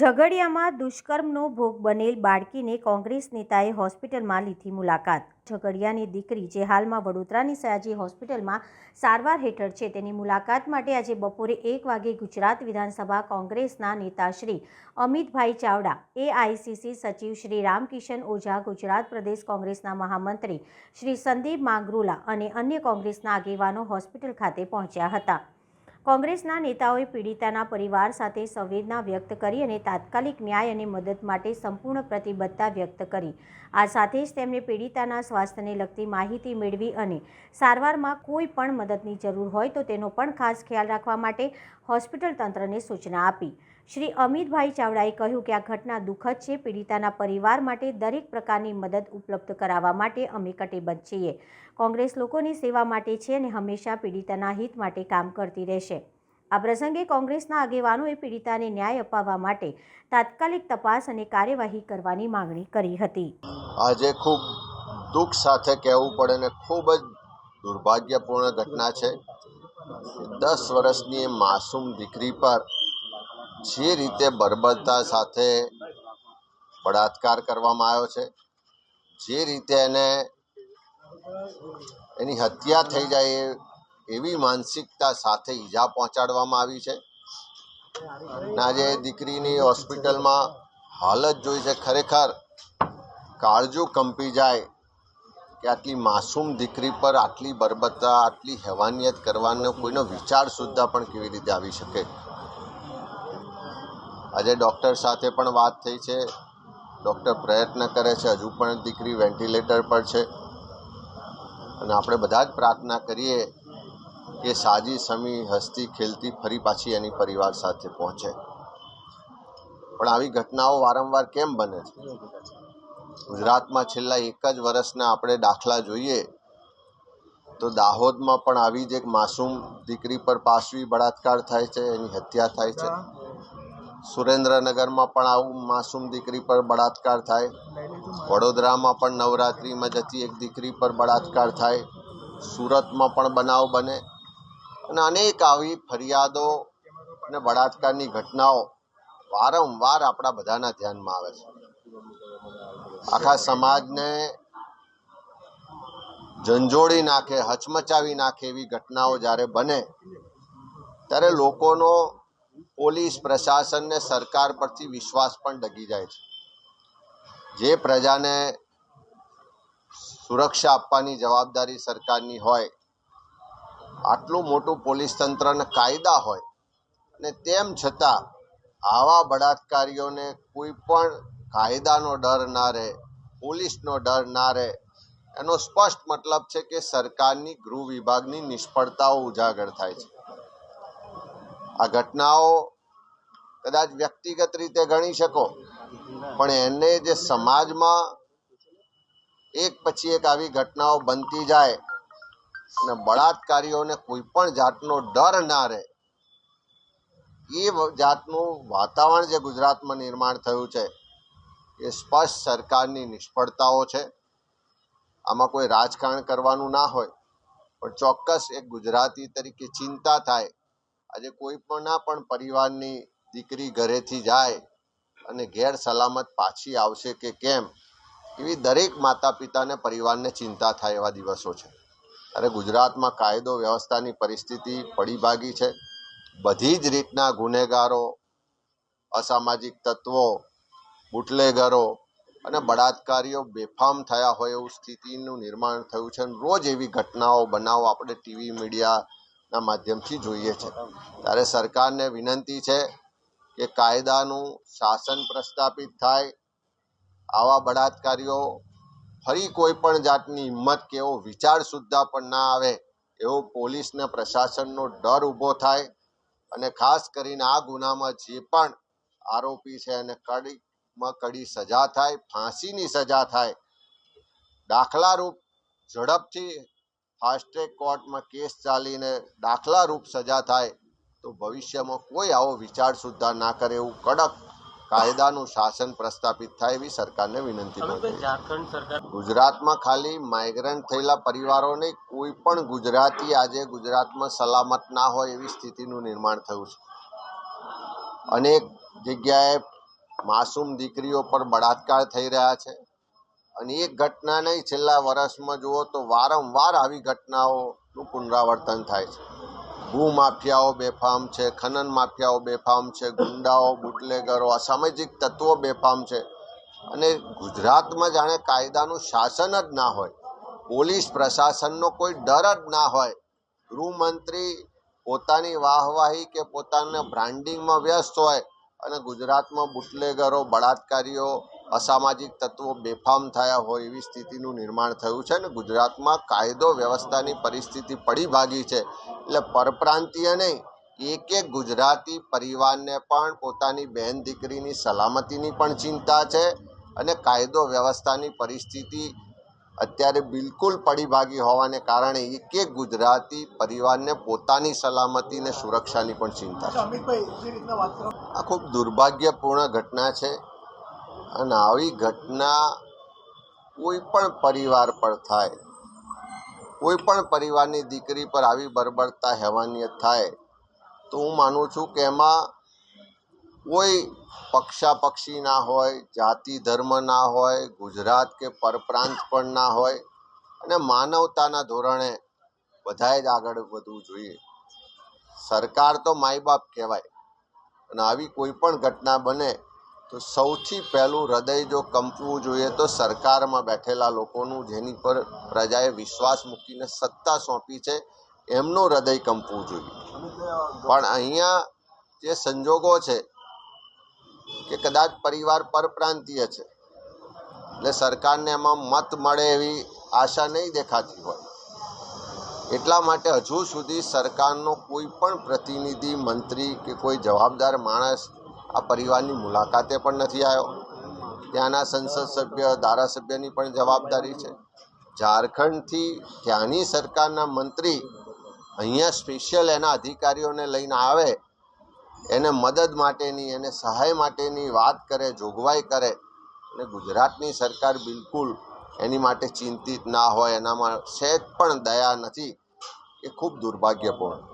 ઝઘડિયામાં દુષ્કર્મનો ભોગ બનેલ બાળકીને કોંગ્રેસ નેતાએ હોસ્પિટલમાં લીધી મુલાકાત. ઝઘડિયાની દીકરી, જે હાલમાં વડોદરાની સયાજી હોસ્પિટલમાં સારવાર હેઠળ છે, તેની મુલાકાત માટે આજે બપોરે એક વાગે ગુજરાત વિધાનસભા કોંગ્રેસના નેતા શ્રી અમિતભાઈ ચાવડા, એઆઈસીસી સચિવ શ્રી રામકિશન ઓઝા, ગુજરાત પ્રદેશ કોંગ્રેસના મહામંત્રી શ્રી સંદીપ માંગરોલા અને અન્ય કોંગ્રેસના આગેવાનો હોસ્પિટલ ખાતે પહોંચ્યા હતા. કોંગ્રેસના નેતાઓએ પીડિતાના પરિવાર સાથે સંવેદના વ્યક્ત કરી અને તાત્કાલિક ન્યાય અને મદદ માટે સંપૂર્ણ પ્રતિબદ્ધતા વ્યક્ત કરી. આ સાથે જ તેમણે પીડિતાના સ્વાસ્થ્યને લગતી માહિતી મેળવી અને સારવારમાં કોઈ પણ મદદની જરૂર હોય તો તેનો પણ ખાસ ખ્યાલ રાખવા માટે હોસ્પિટલ તંત્રને સૂચના આપી. શ્રી અમિતભાઈ ચાવડાએ કહ્યું કે આ ઘટના દુઃખદ છે. પીડિતાના પરિવાર માટે દરેક પ્રકારની મદદ ઉપલબ્ધ કરાવવા માટે અમે કટિબદ્ધ છીએ. કોંગ્રેસ લોકોની સેવા માટે છે અને હંમેશા પીડિતાના હિત માટે કામ કરતી રહેશે. આ પ્રસંગે કોંગ્રેસના આગેવાનોએ પીડિતાને ન્યાય અપાવવા માટે તાત્કાલિક તપાસ અને કાર્યવાહી કરવાની માંગણી કરી હતી. આજે ખૂબ દુઃખ સાથે કહેવું પડે ને ખૂબ જ દુર્ભાગ્યપૂર્ણ ઘટના છે. દસ વર્ષની માસૂમ દીકરી પર જે રીતે બર્બરતા સાથે બળાત્કાર કરવામાં આવ્યો છે, જે રીતે એને એની હત્યા થઈ જાય એવી માનસિકતા સાથે ઈજા પહોંચાડવામાં આવી છે. આજે દીકરીની હોસ્પિટલમાં હાલત જોઈ છે, ખરેખર કાળજું કંપી જાય કે આટલી માસૂમ દીકરી પર આટલી બરબતા આટલી હેવાનિયત કરવાનો કોઈનો વિચાર સુદ્ધા પણ કેવી રીતે આવી શકે? આજે ડૉક્ટર સાથે પણ વાત થઈ છે. ડૉક્ટર પ્રયત્ન કરે છે. હજુ પણ દીકરી વેન્ટિલેટર પર છે. અને આપણે બધા જ પ્રાર્થના કરીએ કે સાજી સમી હસતી ખેલતી ફરી પાછી એની પરિવાર સાથે પહોંચે. પણ આવી ઘટનાઓ વારંવાર કેમ બને છે? ગુજરાતમાં છેલ્લા એક જ વર્ષના આપણે દાખલા જોઈએ તો દાહોદમાં પણ આવી જ એક માસૂમ દીકરી પર પાશવી બળાત્કાર થાય છે. એની હત્યા થાય છે. સુરેન્દ્રનગરમાં પણ આવું માસૂમ દીકરી પર બળાત્કાર થાય. વડોદરામાં પણ નવરાત્રિમાં જતી એક દીકરી પર બળાત્કાર થાય. સુરતમાં પણ બનાવ બને. અને અનેક આવી ફરિયાદો અને બળાત્કારની ઘટનાઓ વારંવાર આપણા બધાના ધ્યાનમાં આવે છે. આખા સમાજને ઝંઝોળી નાખે, હચમચાવી નાખે એવી ઘટનાઓ જ્યારે બને, ત્યારે લોકોનો પોલીસ પ્રશાસન ને સરકાર પરથી વિશ્વાસ પણ ડગી જાય છે. જે પ્રજાને સુરક્ષા આપવાની જવાબદારી સરકારની હોય, આટલું મોટું પોલીસ તંત્રના કાયદા હોય અને તેમ છતાં આવા બળાત્કારીઓને કોઈ પણ કાયદાનો ડર ના રહે, પોલીસનો ડર ના રહે, એનો સ્પષ્ટ મતલબ છે કે સરકારની ગૃહ વિભાગની નિષ્ફળતાઓ ઉજાગર થાય છે. આ ઘટનાઓ કદાચ વ્યક્તિગત રીતે ગણી શકો, પણ એને જે સમાજમાં એક પછી એક આવી ઘટનાઓ બનતી જાય અને બળાત્કારીઓને કોઈ પણ જાતનો ડર ના રહે, એ જાતનું વાતાવરણ જે ગુજરાતમાં નિર્માણ થયું છે, એ સ્પષ્ટ સરકારની નિષ્ફળતાઓ છે. આમાં કોઈ રાજકારણ કરવાનું ના હોય, પણ ચોક્કસ એક ગુજરાતી તરીકે ચિંતા થાય આજે કોઈ પણના પણ પરિવારની દીકરી ઘરેથી જાય અને ઘેર સલામત પાછી આવશે કે કેમ, એવી દરેક માતા પિતાને પરિવારને ચિંતા થાય એવા દિવસો છે. ત્યારે ગુજરાતમાં કાયદો વ્યવસ્થાની પરિસ્થિતિ પડી ભાગી છે. બધી જ રીતના ગુનેગારો, અસામાજિક તત્વો, બુટલેગરો અને બળાત્કારીઓ બેફામ થયા હોય એવું સ્થિતિનું નિર્માણ થયું છે. રોજ એવી ઘટનાઓ, બનાવો, આપણે ટીવી મીડિયાના માધ્યમથી જોઈએ છે. ત્યારે સરકારને વિનંતી છે કે કાયદાનું શાસન પ્રસ્થાપિત થાય. આવા બળાત્કારીઓ ફરી કોઈ પણ જાતની હિંમત કે એવો વિચાર સુદ્ધા પણ ના આવે એવો પોલીસને પ્રશાસનનો ડર ઊભો થાય. અને ખાસ કરીને આ ગુનામાં જે પણ આરોપી છે એને કડીમાં કડી સજા થાય, ફાંસીની સજા થાય. દાખલારૂપ ઝડપથી ફાસ્ટ ટ્રેક કોર્ટમાં કેસ ચાલીને દાખલારૂપ સજા થાય તો ભવિષ્યમાં કોઈ આવો વિચાર સુદ્ધા ના કરે એવું કડક કાયદાનું શાસન પ્રસ્થાપિત થાય એવી સરકારને વિનંતી ઝારખંડ સરકાર ગુજરાતમાં ખાલી માઇગ્રન્ટ થયેલા પરિવારોને કોઈ પણ ગુજરાતી આજે ગુજરાતમાં સલામત ના હોય એવી સ્થિતિનું નિર્માણ થયું છે. અનેક જગ્યાએ માસૂમ દીકરીઓ પર બળાત્કાર થઈ રહ્યા છે. અને એક ઘટના નહીં, છેલ્લા વર્ષમાં જુઓ તો વારંવાર આવી ઘટનાઓનું પુનરાવર્તન થાય છે. ભૂમાફિયાઓ બેફામ છે, ખનન માફિયાઓ બેફામ છે, ગુંડાઓ, બુટલેગરો, અસામાજિક તત્વો બેફામ છે. અને ગુજરાતમાં જાણે કાયદાનું શાસન જ ના હોય, પોલીસ પ્રશાસનનો કોઈ ડર જ ના હોય, ગૃહમંત્રી પોતાની વાહવાહી કે પોતાના બ્રાન્ડિંગમાં વ્યસ્ત હોય અને ગુજરાતમાં બુટલેગરો, બળાત્કારીઓ અસામાજિક તત્વો બેફામ થયા હોય એવી સ્થિતિનું નિર્માણ થયું છે અને ગુજરાતમાં કાયદો વ્યવસ્થાની પરિસ્થિતિ પડી ભાગી છે. એટલે પરપ્રાંતીય નહીં એક એક ગુજરાતી પરિવારને પણ પોતાની બહેન દીકરીની સલામતીની પણ ચિંતા છે અને કાયદો વ્યવસ્થાની પરિસ્થિતિ અત્યારે બિલકુલ પડી ભાગી હોવાને કારણે એક એક ગુજરાતી પરિવારને પોતાની સલામતી અને સુરક્ષાની પણ ચિંતા છે. આ ખૂબ દુર્ભાગ્યપૂર્ણ ઘટના છે. અને આવી ઘટના કોઈ પણ પરિવાર પર થાય, કોઈ પણ પરિવારની દીકરી પર આવી બરબરતા હેવાનિયત થાય, તો હું માનું છું કે એમાં કોઈ પક્ષાપક્ષી ના હોય, જાતિ ધર્મ ના હોય, ગુજરાત કે પરપ્રાંત પણ ના હોય અને માનવતાના ધોરણે બધાએ જ આગળ વધવું જોઈએ. સરકાર તો માય બાપ કહેવાય અને આવી કોઈ પણ ઘટના બને તો સૌથી પહેલું હૃદય જો કંપવું જોઈએ તો સરકારમાં બેઠેલા લોકોનું, જેની પર પ્રજાએ વિશ્વાસ મૂકીને સત્તા સોંપી છે, એમનું હૃદય કંપવું જોઈએ. પણ અહીંયા જે સંજોગો છે કે કદાચ પરિવાર પરપ્રાંતીય છે, એટલે સરકારને એમાં મત મળે એવી આશા નહીં દેખાતી હોય. એટલા માટે હજુ સુધી સરકારનો કોઈ પણ પ્રતિનિધિ, મંત્રી કે કોઈ જવાબદાર માણસ આ પરિવારની મુલાકાતે પણ નથી આવ્યો. ત્યાંના સંસદ સભ્ય, ધારાસભ્યની પણ જવાબદારી છે. ઝારખંડથી ત્યાંની સરકારના મંત્રી અહીંયા સ્પેશિયલ એના અધિકારીઓને લઈને આવે, એને મદદ માટેની, એને સહાય માટેની વાત કરે, જોગવાઈ કરે અને ગુજરાતની સરકાર બિલકુલ એની માટે ચિંતિત ના હોય, એનામાં સહેજ પણ દયા નથી. એ ખૂબ દુર્ભાગ્યપૂર્ણ.